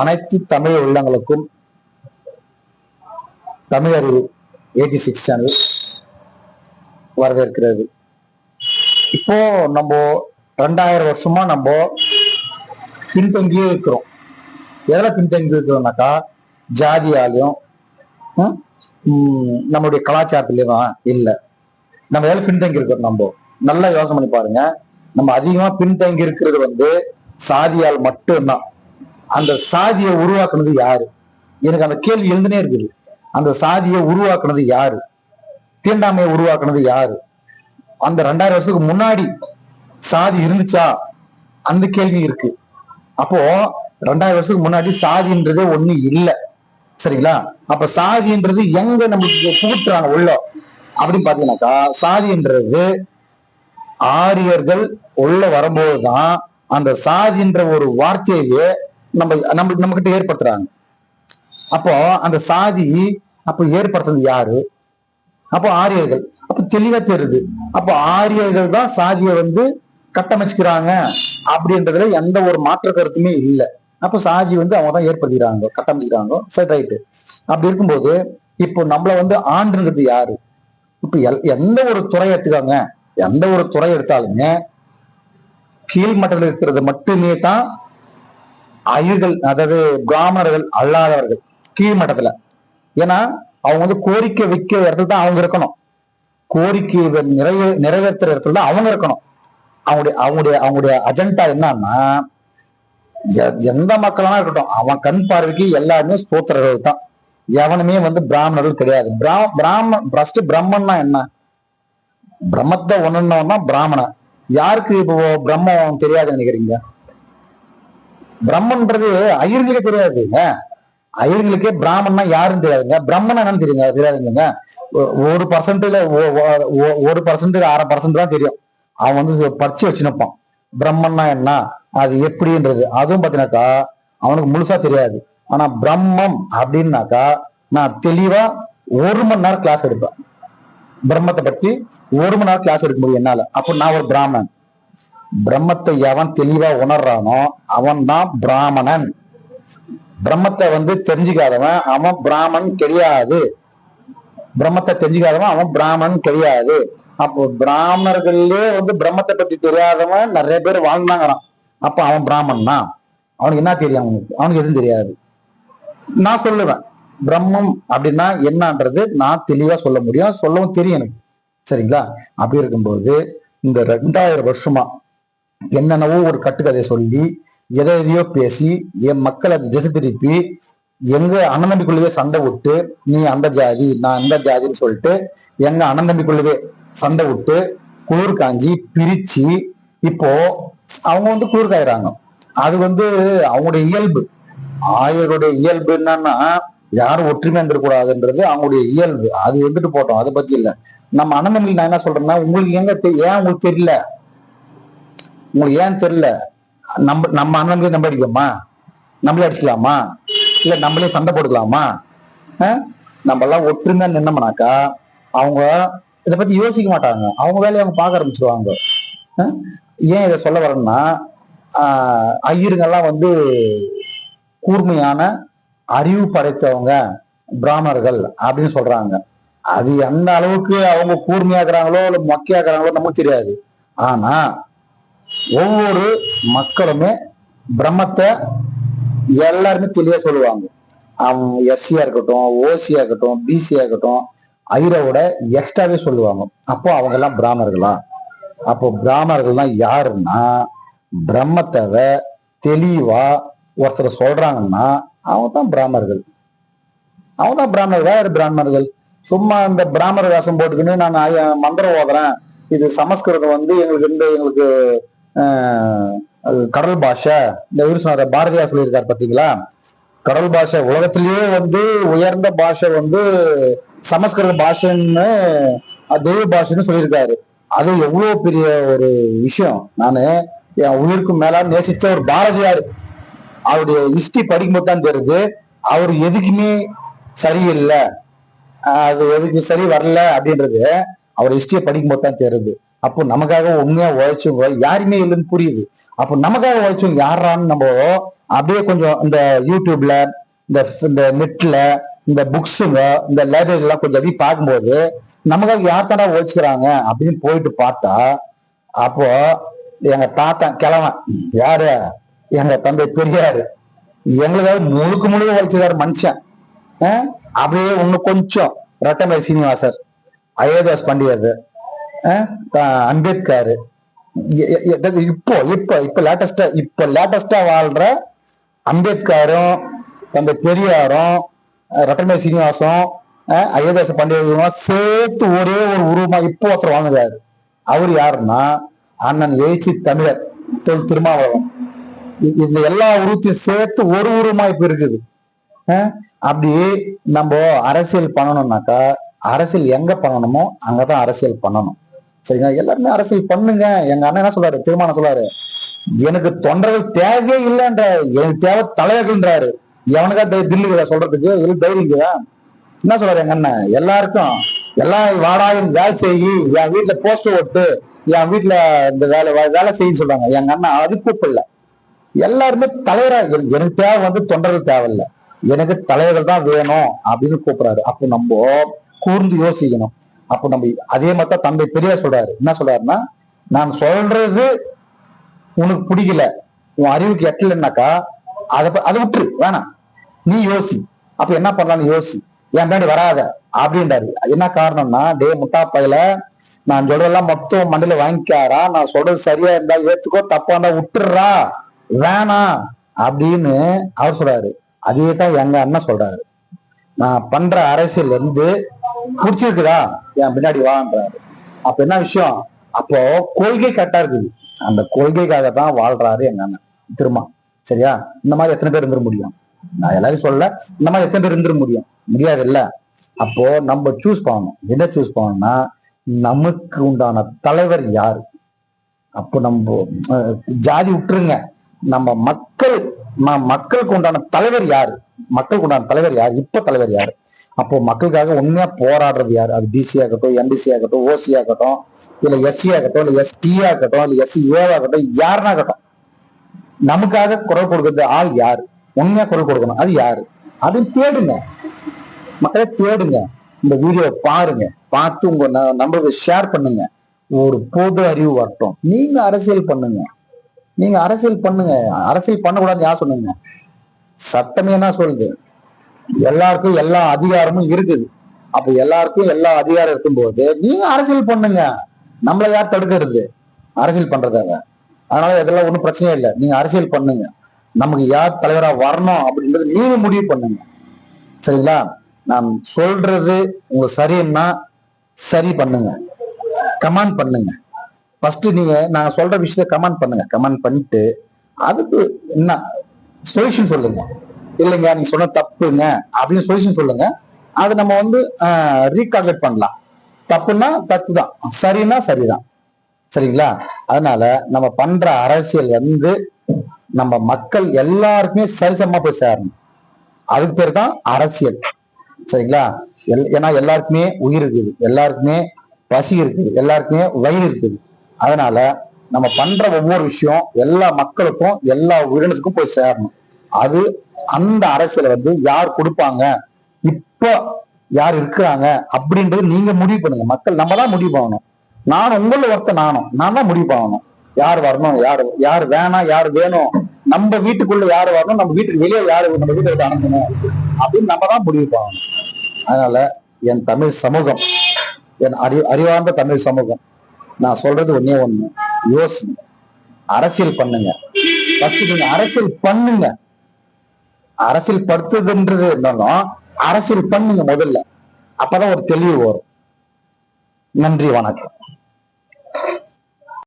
அனைத்து தமிழ் உள்ளங்களுக்கும் தமிழறிவு eighty six channel வரவேற்கிறது. இப்போ நம்ம ரெண்டாயிரம் வருஷமா நம்ம பின்தங்கியே இருக்கிறோம். எதில் பின்தங்கி இருக்கிறோம்னாக்கா ஜாதியாலையும் நம்மளுடைய கலாச்சாரத்திலையும்? இல்லை. நம்ம எதில் பின்தங்கி இருக்கிறோம் நம்ம? நல்லா யோசனை பண்ணி பாருங்க. நம்ம அதிகமா பின்தங்கி இருக்கிறது வந்து சாதியால் மட்டும்தான். அந்த சாதியை உருவாக்குனது யாரு? எனக்கு அந்த கேள்வி எழுந்துனே இருக்குது. அந்த சாதியை உருவாக்குனது யாரு? தீண்டாமையை உருவாக்குனது யாரு? அந்த ரெண்டாயிரம் வருஷத்துக்கு முன்னாடி சாதி இருந்துச்சா? அந்த கேள்வி இருக்கு. அப்போ ரெண்டாயிரம் வருஷத்துக்கு முன்னாடி சாதின்றதே ஒண்ணு இல்லை. சரிங்களா? அப்ப சாதின்றது எங்க நம்மளுக்கு புகுட்டுறாங்க உள்ள? அப்படின்னு பாத்தீங்கன்னாக்கா சாதின்றது ஆரியர்கள் உள்ள வரும்போதுதான் அந்த சாதின்ற ஒரு வார்த்தையவே நம்ம நம்ம நம்ம கிட்ட ஏற்படுத்துறாங்க. அப்போ அந்த சாதி அப்போ ஏற்படுத்துறது யாரு? அப்போ ஆரியர்கள். அப்போ தெளிவா தெரியுது. அப்போ ஆரியர்கள் தான் சாதியை வந்து கட்டமைச்சுக்கிறாங்க அப்படின்றதுல எந்த ஒரு மாற்று கருத்துமே இல்லை. அப்போ சாதி வந்து அவங்க தான் ஏற்படுத்திக்கிறாங்க கட்டமைச்சுக்கிறாங்க சரி ரைட்டு அப்படி இருக்கும்போது இப்போ நம்மள வந்து ஆண்டுங்கிறது யாரு? இப்போ எல்- எந்த ஒரு துறை எடுத்துக்காங்க. எந்த ஒரு துறை எடுத்தாலுமே கீழ்மட்டத்தில் இருக்கிறது மட்டுமே தான் ஐயர்கள் அதாவது பிராமணர்கள் அல்லாதவர்கள் கீழ்மட்டத்துல ஏன்னா அவங்க வந்து கோரிக்கை வைக்கிற இடத்துல தான் அவங்க இருக்கணும். கோரிக்கை நிறைவே நிறைவேற்றுற இடத்துல தான் அவங்க இருக்கணும். அவங்களுடைய அவங்களுடைய அவங்களுடைய அஜெண்டா என்னன்னா எ- எந்த மக்களானா இருக்கட்டும் அவன் கண் பார்வைக்கு எல்லாருமே ஸ்தோத்திரர்கள் தான். எவனுமே வந்து பிராமணர்கள் கிடையாது. பிரா பிராம ஃபர்ஸ்ட் பிரம்மன்னா என்ன? பிரம்மத்தை ஒண்ணுன்னா பிராமணன். யாருக்கு இப்போ பிரம்மம் தெரியாது நினைக்கிறீங்க? பிரம்மன்றது ஐயர்களுக்கே தெரியாதுங்க ஐயர்களுக்கே பிராமன்னா யாருன்னு தெரியாதுங்க. பிரம்மன் என்னன்னு தெரியுங்க. தெரியாதுங்க ஒரு பர்சன்ட்ல ஒரு பர்சன்ட் அரை பர்சன்ட் தான் தெரியும். அவன் வந்து படிச்சு வச்சு நிற்பான் பிரம்மன்னா என்ன? அது எப்படின்றது. அதுவும் பார்த்தீங்கன்னாக்கா அவனுக்கு முழுசா தெரியாது. ஆனா பிரம்மம் அப்படின்னாக்கா நான் தெளிவா ஒரு மணி நேரம் கிளாஸ் எடுப்பேன். பிரம்மத்தை பத்தி ஒரு மணி நேரம் கிளாஸ் எடுக்க முடியும் என்னால. அப்போ நான் ஒரு பிராமணன். பிரம்மத்தை எவன் தெளிவா உணர்றானோ அவன் தான் பிராமணன். பிரம்மத்தை வந்து தெரிஞ்சுக்காதவன் அவன் பிராமன் கிடையாது. பிரம்மத்தை தெரிஞ்சுக்காதவன் அவன் பிராமணன் கிடையாது. அப்போ பிராமணர்கள்லயே வந்து பிரம்மத்தை பத்தி தெரியாதவன் நிறைய பேர் வாழ்ந்தாங்கிறான் அப்ப அவன் பிராமணன்? அவனுக்கு என்ன தெரியும் அவனுக்கு? அவனுக்கு எதுவும் தெரியாது. நான் சொல்லுவேன். பிரம்மம் அப்படின்னா என்னன்றது நான் தெளிவா சொல்ல முடியும். சொல்லவும் தெரியும் எனக்கு. சரிங்களா? அப்படி இருக்கும்போது இந்த ரெண்டாயிரம் வருஷமா என்னென்னவோ ஒரு கட்டுக்கதையை சொல்லி எதை எதையோ பேசி என் மக்களை திசை திருப்பி எங்க அண்ணந்தம்பிக்குள்ளவே சண்டை விட்டு நீ அந்த ஜாதி நான் இந்த ஜாதின்னு சொல்லிட்டு எங்க அண்ணந்தம்பிக்குள்ளவே சண்டை விட்டு குளிர் காஞ்சி பிரிச்சு இப்போ அவங்க வந்து குளிர் காயுறாங்க அது வந்து அவங்களுடைய இயல்பு. ஆயருடைய இயல்பு என்னன்னா யாரும் ஒற்றுமையா இருந்துடக்கூடாதுன்றது அவங்களுடைய இயல்பு. அது வந்துட்டு போட்டோம் அதை பத்தி இல்லை. நம்ம அண்ணந்தம்பிக்கு நான் என்ன சொல்றேன்னா உங்களுக்கு எங்க ஏன் உங்களுக்கு தெரியல? உங்களுக்கு ஏன் தெரியல. நம்ம நம்ம அண்ணன் நம்ம அடிக்கலாமா? நம்மளே அடிச்சுக்கலாமா? இல்ல நம்மளே சண்டை போட்டுக்கலாமா? அஹ்? நம்ம எல்லாம் ஒற்றுமையா நின்னோம்னாக்கா அவங்க இதை பத்தி யோசிக்க மாட்டாங்க. அவங்க வேலையை அவங்க பார்க்க ஆரம்பிச்சிருவாங்க. ஏன் இதை சொல்ல வரேன்னா ஐயருங்கெல்லாம் வந்து கூர்மையான அறிவு படைத்தவங்க பிராமணர்கள் அப்படின்னு சொல்றாங்க. அது எந்த அளவுக்கு அவங்க கூர்மையாக்குறாங்களோ இல்லை மொக்கையாக்குறாங்களோ நமக்கு தெரியாது. ஆனா ஒவ்வொரு மக்களுமே பிரம்மத்தை எல்லாருமே தெளிவா சொல்லுவாங்க. அவன் எஸ்சியா இருக்கட்டும் ஓசியா இருக்கட்டும் பிசியா இருக்கட்டும் ஐரோட எக்ஸ்ட்ராவே சொல்லுவாங்க. அப்போ அவங்க எல்லாம் பிராமணர்களா? அப்போ பிராமணர்கள்லாம் யாருன்னா பிரம்மத்தை தெளிவா ஒருத்தர் சொல்றாங்கன்னா அவங்க தான் பிராமணர்கள். அவங்க தான் பிராமணர்கள். வேறு பிராமணர்கள்? சும்மா இந்த பிராமண வேஷம் போட்டுக்கின்னு நான் மந்திரம் ஓதுறேன். இது சமஸ்கிருதம் வந்து எங்களுக்கு இந்த எங்களுக்கு கடல் பாஷை. இந்த இவர் சொன்னார் பாரதியார் சொல்லியிருக்காரு பார்த்தீங்களா? கடல் பாஷை உலகத்திலேயே வந்து உயர்ந்த பாஷை வந்து சமஸ்கிருத பாஷைன்னு தெய்வ பாஷைன்னு சொல்லியிருக்காரு. அது எவ்வளோ பெரிய ஒரு விஷயம். நான் என் உயிருக்கு மேல நேசித்த ஒரு பாரதியார் அவருடைய ஹிஸ்டரி படிக்கும்போது தான் தெரியுது. அவர் எதுக்குமே சரியில்லை. அது எதுக்கு சரி வரல அப்படின்றது. அவர் ஹிஸ்டரியை படிக்கும்போது தான் தெரியுது. அப்போ நமக்காக உண்மையா உழைச்சவங்க யாருமே இல்லைன்னு புரியுது. அப்போ நமக்காக உழைச்சவங்க யாரான்னு நம்ம அப்படியே கொஞ்சம் இந்த யூடியூப்ல இந்த இந்த நெட்ல இந்த புக்ஸுங்க இந்த லைப்ரரி எல்லாம் கொஞ்சம் அப்படியே பார்க்கும்போது நமக்காக யார் தாண்டா உழைச்சிக்கிறாங்க அப்படின்னு போயிட்டு பார்த்தா அப்போ எங்க தாத்தா கிழவன் யாரு? எங்க தந்தை பெரியாரு. எங்களுக்காக முழுக்க முழுக்க உழைச்சிருக்காரு மனுஷன். அப்படியே இன்னும் கொஞ்சம் ரட்டமலை சீனிவாசர் அயோத்தியாஸ் பண்டிகர் அம்பேத்கர். எ- இப்போ இப்போ இப்போ லேட்டஸ்டா இப்போ லேட்டஸ்டா வாழ்ற அம்பேத்கரும் அந்த பெரியாரும் ரட்டமே சீனிவாசம் அயோத்தியாச பண்டிகரும் சேர்த்து ஒரே ஒரு உருவமா இப்போ ஒருத்தர் வாழ்ந்துறாரு அவர் யாருன்னா அண்ணன் எழுச்சி தமிழர் தொல் திருமாவளவன். இந்த எல்லா உருவத்தையும் சேர்த்து ஒரு உருவமா இப்ப இருக்குது. அப்படி நம்ம அரசியல் பண்ணணும்னாக்கா அரசியல் எங்க பண்ணணுமோ அங்கதான் அரசியல் பண்ணணும். சரிங்களா? எல்லாருமே அரசியல் பண்ணுங்க. எங்க அண்ணன் என்ன சொல்றாரு? திருமணம் சொல்றாரு எனக்கு தொண்டர்கள் தேவையே இல்லைன்ற எனக்கு தேவை தலைவர்கள்ன்றாரு எவனுக்கா தை- சொல்றதுக்கு? இல்லை தைரியம் என்ன சொல்றாரு எங்க அண்ணன்? எல்லாருக்கும் எல்லா வாடாயும் வேலை செய்யி என் வீட்டுல போஸ்டர் ஒட்டு என் வீட்டுல இந்த வேலை வேலை செய்யுன்னு சொல்றாங்க. எங்க அண்ணன் அது கூப்பிடல. எல்லாருமே தலைவரா எனக்கு தேவை வந்து தொண்டர்கள் தேவையில்லை. எனக்கு தலைவர்கள் தான் வேணும் அப்படின்னு கூப்பிடுறாரு. அப்போ நம்ம கூர்ந்து யோசிக்கணும். அப்போ நம்ம அதே மாதிரி தான் தந்தை பெரியார் சொல்றாரு. என்ன சொல்றாருன்னா நான் சொல்றது உனக்கு பிடிக்கல உன் அறிவுக்கு எட்டலைன்னாக்கா அதை அதை விட்டுரு வேணாம். நீ யோசி. அப்ப என்ன பண்ணலாம்னு யோசி. என் பின்னாடி வராத அப்படின்றாரு. என்ன காரணம்னா டே முட்டா பையில நான் சொல்றதெல்லாம் மொத்தம் மண்டையில வாங்கிக்காரா நான் சொல்றது சரியா இருந்தா ஏத்துக்கோ தப்பா இருந்தா விட்டுறா வேணாம் அப்படின்னு அவர் சொல்றாரு. அதே தான் எங்க அண்ணன் சொல்றாரு. நான் பண்ற அரசியல் வந்து பிடிச்சிருக்குதா? என் பின்னாடி வான்றாரு அப்ப என்ன விஷயம்? அப்போ கொள்கை கரெக்டா இருக்குது. அந்த கொள்கைக்காக தான் வாழ்றாரு எங்க அண்ணன். திருமா. சரியா? இந்த மாதிரி எத்தனை பேர் இருந்துட முடியும்? நான் எல்லாரும் சொல்லல. இந்த மாதிரி எத்தனை பேர் இருந்துட முடியும்? முடியாது இல்ல அப்போ நம்ம சூஸ் பண்ணணும். என்ன சூஸ் பண்ணணும்னா நமக்கு உண்டான தலைவர் யாரு? அப்போ நம்ம ஜாதி விட்டுருங்க. நம்ம மக்கள் மக்களுக்கு உண்டான தலைவர் யாரு? மக்களுக்கு உண்டான தலைவர் யார்? இப்ப தலைவர் யாரு? அப்போ மக்களுக்காக உண்மையா போராடுறது யார்? அது பிசி ஆகட்டும் எம்பிசி ஆகட்டும் ஓசி ஆகட்டும் இல்ல எஸ்சி ஆகட்டும் இல்ல எஸ்டி ஆகட்டும் இல்ல எஸ்சி ஏவாகட்டும் யாருனாகட்டும் நமக்காக குரல் கொடுக்கறது ஆள் யார்? உண்மையா குரல் கொடுக்கணும். அது யாரு? அப்படின்னு தேடுங்க. மக்களே தேடுங்க. இந்த வீடியோ பாருங்க. பார்த்து உங்க ந- நம்பருக்கு ஷேர் பண்ணுங்க. ஒரு பொது அறிவு வரட்டும். நீங்க அரசியல் பண்ணுங்க. நீங்க அரசியல் பண்ணுங்க. அரசியல் பண்ணக்கூடாதுன்னு யார் சொன்னீங்க? சட்டமே என்ன சொல்லுது? எல்லாருக்கும் எல்லா அதிகாரமும் இருக்குது. அப்ப எல்லாருக்கும் எல்லா அதிகாரம் இருக்கும்போது நீங்க அரசியல் பண்ணுங்க. நம்மள யார் தடுக்கிறது? அரசியல் பண்றதாக அதனால இதெல்லாம் ஒன்றும் பிரச்சனையே இல்லை. நீங்க அரசியல் பண்ணுங்க. நமக்கு யார் தலைவரா வரணும் அப்படின்றது நீங்க முடிவு பண்ணுங்க. சரிங்களா? நான் சொல்றது உங்க சரின்னா சரி பண்ணுங்க. கமெண்ட் பண்ணுங்க. ஃபர்ஸ்ட் நீங்க நான் சொல்ற விஷயத்த கமெண்ட் பண்ணுங்க. கமெண்ட் பண்ணிட்டு அதுக்கு என்ன சொல்யூஷன் சொல்லுங்க. இல்லைங்க நீங்க சொன்ன தப்புங்க அப்படின்னு சொல்யூஷன் சொல்லுங்க. அது நம்ம வந்து ரீகால்குலேட் பண்ணலாம். தப்புன்னா தப்பு தான் சரின்னா சரிதான். சரிங்களா? அதனால நம்ம பண்ற அரசியல் வந்து நம்ம மக்கள் எல்லாருக்குமே சரிசமமா போய் சேரணும். அதுக்கு பேர் தான் அரசியல். சரிங்களா? எல் ஏன்னா எல்லாருக்குமே உயிர் இருக்குது. எல்லாருக்குமே பசி இருக்குது. எல்லாருக்குமே வயிறு இருக்குது. அதனால நம்ம பண்ற ஒவ்வொரு விஷயம் எல்லா மக்களுக்கும் எல்லா உயிரினத்துக்கும் போய் சேரணும். அது அந்த அரசியலை வந்து யார் கொடுப்பாங்க? இப்போ யார் இருக்கிறாங்க? அப்படின்றது நீங்க முடிவு பண்ணுங்க. மக்கள் நம்ம தான் முடிவு பண்ணணும். நானும் உங்கள ஒருத்த நானும். நான் தான் முடிவு பண்ணணும். யார் வரணும்? யார் யார் வேணாம் யார் வேணும்? நம்ம வீட்டுக்குள்ள யார் வரணும்? நம்ம வீட்டுக்கு வெளியே யார் நம்ம வீட்டுக்கு அனுப்பணும். அப்படின்னு நம்ம தான் முடிவு பண்ணணும். அதனால என் தமிழ் சமூகம் என் அறி அறிவார்ந்த தமிழ் சமூகம் நான் சொல்றது ஒன்னே ஒண்ணு. யோசிங்க அரசியல் பண்ணுங்க. ஃபர்ஸ்ட் நீங்க அரசியல் பண்ணுங்க. அரசியல் படுத்துதுன்றது இருந்தாலும் அரசியல் பண்ணுங்க முதல்ல. அப்பதான் ஒரு தெளிவு வரும். நன்றி வணக்கம்.